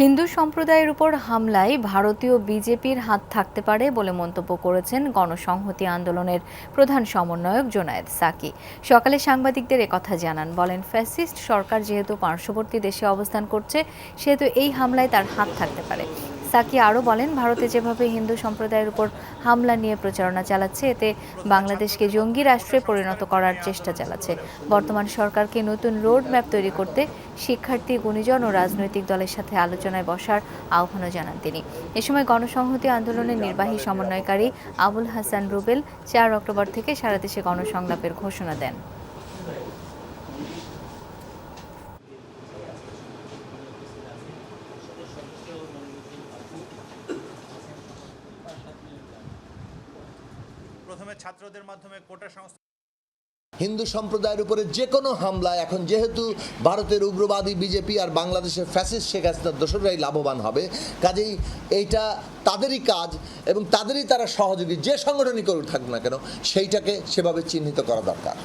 হিন্দু সম্প্রদায়ের উপর হামলায় ভারতীয় বিজেপির হাত থাকতে পারে বলে মন্তব্য করেছেন গণসংহতি আন্দোলনের প্রধান সমন্বয়ক জোনায়েদ সাকি। সকালে সাংবাদিকদের একথা জানান, বলেন, ফ্যাসিস্ট সরকার যেহেতু পার্শ্ববর্তী দেশে অবস্থান করছে, সেহেতু এই হামলায় তার হাত থাকতে পারে। সাকি আরও বলেন, ভারতে যেভাবে হিন্দু সম্প্রদায়ের উপর হামলা নিয়ে প্রচারণা চালাচ্ছে, এতে বাংলাদেশকে জঙ্গি রাষ্ট্রে পরিণত করার চেষ্টা চালাচ্ছে। বর্তমান সরকারকে নতুন রোড ম্যাপ তৈরি করতে শিক্ষার্থী, গুণীজন ও রাজনৈতিক দলের সাথে আলোচনায় বসার আহ্বানও জানান তিনি। এ সময় গণসংহতি আন্দোলনের নির্বাহী সমন্বয়কারী আবুল হাসান রুবেল চার অক্টোবর থেকে সারা দেশে গণসংলাপের ঘোষণা দেন। প্রথমে ছাত্রদের মাধ্যমে কোটা সংস্থা হিন্দু সম্প্রদায়ের উপরে যে কোনো হামলা এখন যেহেতু ভারতের উগ্রবাদী বিজেপি আর বাংলাদেশের ফ্যাসিস্ট শেখ হাসিনার দোসরাই লাভবান হবে, কাজেই এইটা তাদেরই কাজ এবং তাদেরই তারা সহযোগী। যে সংগঠনই করে থাকুক না কেন, সেইটাকে সেভাবে চিহ্নিত করা দরকার।